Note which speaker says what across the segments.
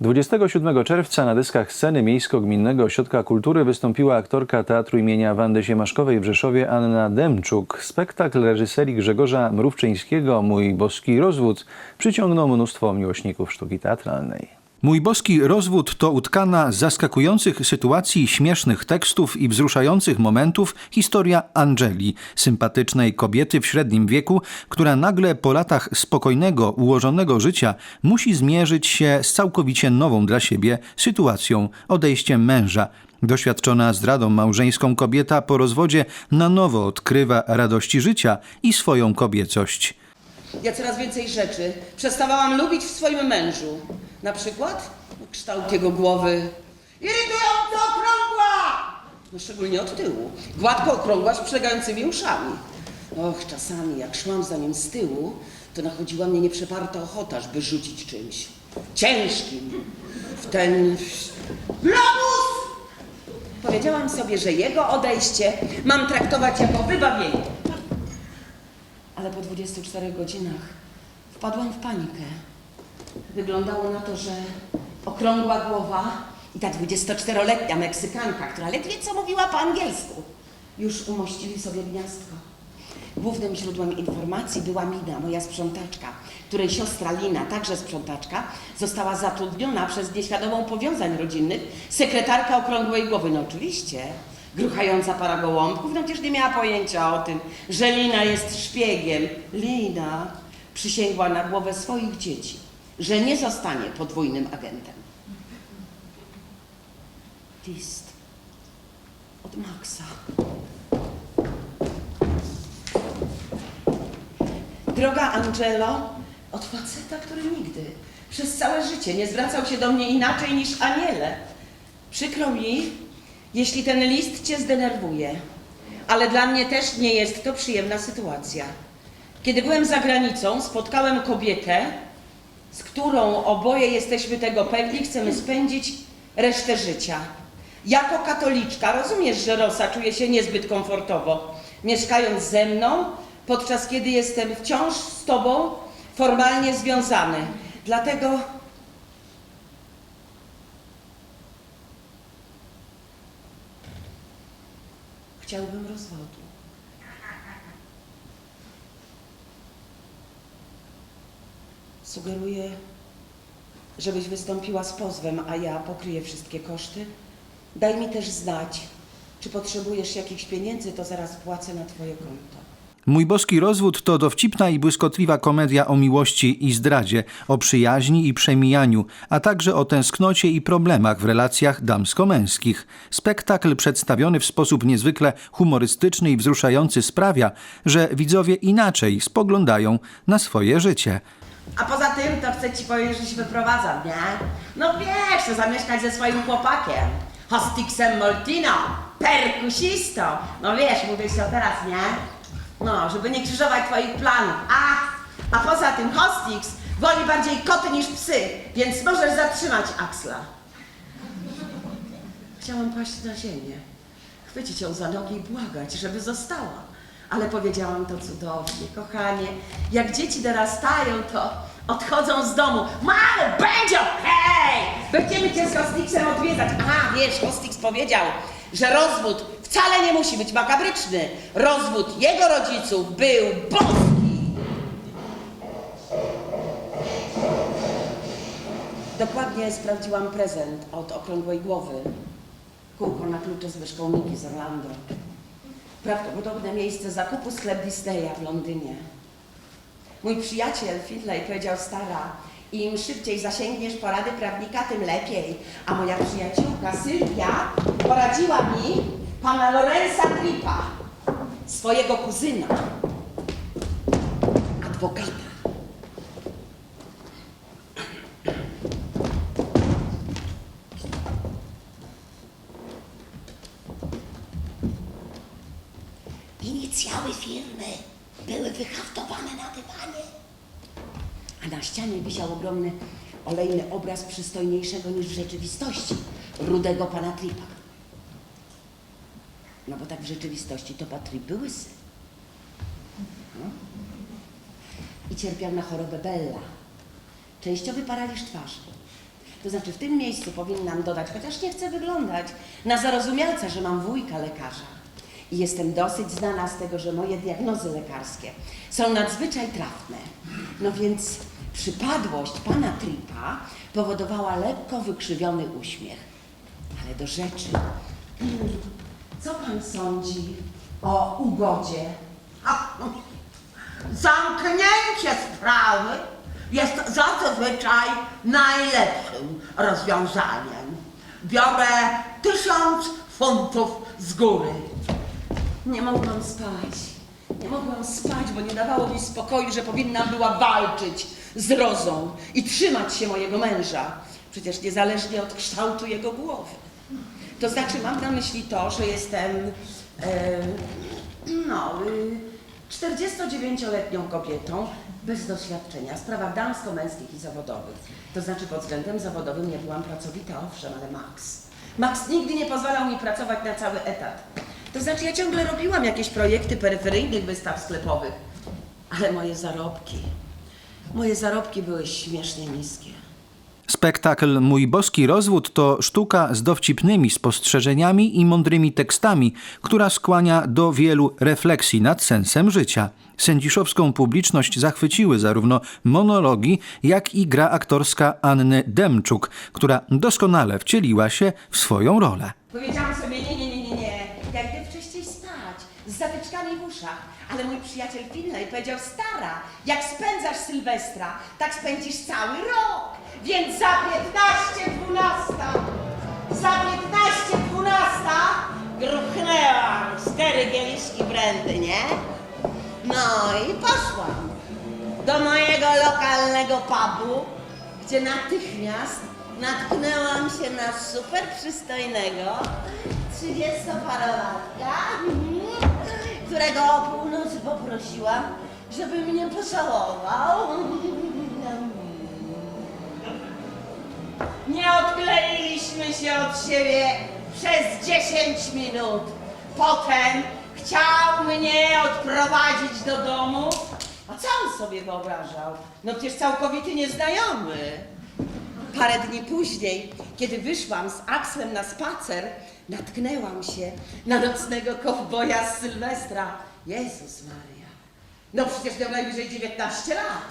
Speaker 1: 27 czerwca na dyskach sceny Miejsko-Gminnego Ośrodka Kultury wystąpiła aktorka Teatru imienia Wandy Siemaszkowej w Rzeszowie Anna Demczuk. Spektakl reżyserii Grzegorza Mrówczyńskiego Mój boski rozwód przyciągnął mnóstwo miłośników sztuki teatralnej. Mój boski rozwód to utkana z zaskakujących sytuacji, śmiesznych tekstów i wzruszających momentów historia Angeli, sympatycznej kobiety w średnim wieku, która nagle po latach spokojnego, ułożonego życia musi zmierzyć się z całkowicie nową dla siebie sytuacją odejściem męża. Doświadczona zdradą małżeńską kobieta po rozwodzie na nowo odkrywa radości życia i swoją kobiecość.
Speaker 2: Ja coraz więcej rzeczy przestawałam lubić w swoim mężu. Na przykład kształt jego głowy. Irytująco okrągła! No szczególnie od tyłu. Gładko okrągła z przegającymi uszami. Och, czasami jak szłam za nim z tyłu, to nachodziła mnie nieprzeparta ochota, żeby rzucić czymś ciężkim w ten globus! Powiedziałam sobie, że jego odejście mam traktować jako wybawienie. Ale po 24 godzinach wpadłam w panikę. Wyglądało na to, że okrągła głowa i ta 24-letnia Meksykanka, która ledwie co mówiła po angielsku, już umościli sobie gniazdko. Głównym źródłem informacji była Mina, moja sprzątaczka, której siostra Lina, także sprzątaczka, została zatrudniona przez nieświadomą powiązań rodzinnych sekretarka okrągłej głowy. No oczywiście, gruchająca para gołąbków, no przecież nie miała pojęcia o tym, że Lina jest szpiegiem. Lina przysięgła na głowę swoich dzieci, że nie zostanie podwójnym agentem. List od Maxa. Droga Angelo, od faceta, który nigdy przez całe życie nie zwracał się do mnie inaczej niż aniele. Przykro mi, jeśli ten list cię zdenerwuje, ale dla mnie też nie jest to przyjemna sytuacja. Kiedy byłem za granicą, spotkałem kobietę, z którą oboje jesteśmy tego pewni, chcemy spędzić resztę życia. Jako katoliczka rozumiesz, że Rosa czuje się niezbyt komfortowo, mieszkając ze mną, podczas kiedy jestem wciąż z tobą formalnie związany. Dlatego chciałbym rozwodu. Sugeruję, żebyś wystąpiła z pozwem, a ja pokryję wszystkie koszty. Daj mi też znać, czy potrzebujesz jakichś pieniędzy, to zaraz płacę na twoje konto.
Speaker 1: Mój boski rozwód to dowcipna i błyskotliwa komedia o miłości i zdradzie, o przyjaźni i przemijaniu, a także o tęsknocie i problemach w relacjach damsko-męskich. Spektakl przedstawiony w sposób niezwykle humorystyczny i wzruszający sprawia, że widzowie inaczej spoglądają na swoje życie.
Speaker 2: A poza tym to chcę ci powiedzieć, że się wyprowadzam, nie? No wiesz, chcę zamieszkać ze swoim chłopakiem. Hostixem Moltino, perkusistą. No wiesz, mówię się teraz, nie? No, żeby nie krzyżować twoich planów. A, a poza tym Hostix woli bardziej koty niż psy, więc możesz zatrzymać Axla. Chciałam paść na ziemię, chwycić ją za nogi i błagać, żeby została. Ale powiedziałam to cudownie, kochanie. Jak dzieci dorastają, to odchodzą z domu. Mamo, będzie okej! Będziemy cię z Hostixem odwiedzać. A, wiesz, Hostix powiedział, że rozwód wcale nie musi być makabryczny. Rozwód jego rodziców był boski. Dokładnie sprawdziłam prezent od okrągłej głowy. Kółko na klucze z myszką Miki z Orlando. Prawdopodobne miejsce zakupu sklep Disneya w Londynie. Mój przyjaciel Finlay powiedział stara, im szybciej zasięgniesz porady prawnika, tym lepiej. A moja przyjaciółka Sylwia poradziła mi pana Lorenza Tripa, swojego kuzyna, adwokata.
Speaker 3: Inicjały firmy były wyhaftowane na dywanie.
Speaker 2: A na ścianie wisiał ogromny olejny obraz przystojniejszego niż w rzeczywistości, rudego pana Tripa. No bo tak w rzeczywistości to pan Trip był łysy. No. I cierpiał na chorobę Bella. Częściowy paraliż twarzy. To znaczy w tym miejscu powinnam dodać, chociaż nie chcę wyglądać, na zarozumialca, że mam wujka lekarza. I jestem dosyć znana z tego, że moje diagnozy lekarskie są nadzwyczaj trafne. No więc przypadłość pana Tripa powodowała lekko wykrzywiony uśmiech. Ale do rzeczy. Co pan sądzi o ugodzie?
Speaker 3: No, Zamknięcie sprawy jest zazwyczaj najlepszym rozwiązaniem. Biorę tysiąc funtów z góry.
Speaker 2: Nie mogłam spać. Nie mogłam spać, bo nie dawało mi spokoju, że powinnam była walczyć z Rozą i trzymać się mojego męża. Przecież niezależnie od kształtu jego głowy. To znaczy, mam na myśli to, że jestem, no, y, 49-letnią kobietą bez doświadczenia w sprawach damsko-męskich i zawodowych. To znaczy, pod względem zawodowym nie byłam pracowita, owszem, ale Max. Max nigdy nie pozwalał mi pracować na cały etat. To znaczy, ja ciągle robiłam jakieś projekty peryferyjnych wystaw sklepowych, ale moje zarobki, moje zarobki były śmiesznie niskie.
Speaker 1: Spektakl Mój boski rozwód to sztuka z dowcipnymi spostrzeżeniami i mądrymi tekstami, która skłania do wielu refleksji nad sensem życia. Sędziszowską publiczność zachwyciły zarówno monologi, jak i gra aktorska Anny Demczuk, która doskonale wcieliła się w swoją rolę.
Speaker 2: Powiedziałam sobie, nie, nie, idę wcześniej spać, z zatyczkami w uszach. Ale mój przyjaciel Finlay powiedział, stara, jak spędzasz Sylwestra, tak spędzisz cały rok. Więc za 15 12, za 15 12 gruchnęłam cztery kieliszki brandy, nie? No i poszłam do mojego lokalnego pubu, gdzie natychmiast natknęłam się na super przystojnego 30-parolatka, którego o północy poprosiłam, żeby mnie pocałował. Nie odkleiliśmy się od siebie przez 10 minut. Potem chciał mnie odprowadzić do domu. A co on sobie wyobrażał? No przecież całkowity nieznajomy. Parę dni później, kiedy wyszłam z Axlem na spacer, natknęłam się na nocnego kowboja z Sylwestra. Jezus Maria. No przecież miał najwyżej 19 lat.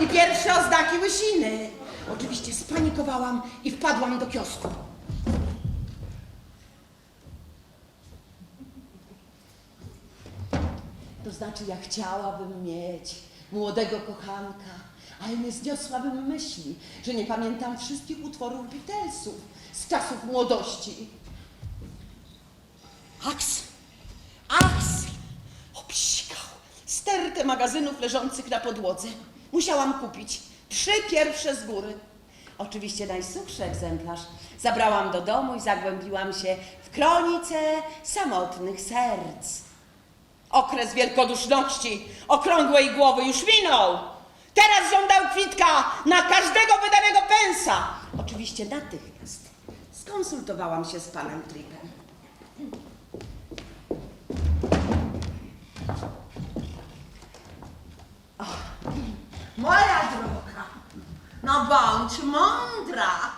Speaker 2: I pierwsze oznaki łysiny. Oczywiście spanikowałam i wpadłam do kiosku. To znaczy, ja chciałabym mieć młodego kochanka, ale nie zniosłabym myśli, że nie pamiętam wszystkich utworów Beatlesów z czasów młodości. Aks! Aks! Obsikał stertę magazynów leżących na podłodze. Musiałam kupić trzy pierwsze z góry. Oczywiście najsuchszy egzemplarz zabrałam do domu i zagłębiłam się w kronice samotnych serc. Okres wielkoduszności, okrągłej głowy już minął. Teraz żądał kwitka na każdego wydanego pensa. Oczywiście natychmiast skonsultowałam się z panem Tripem.
Speaker 3: Moja droga, no bądź mądra.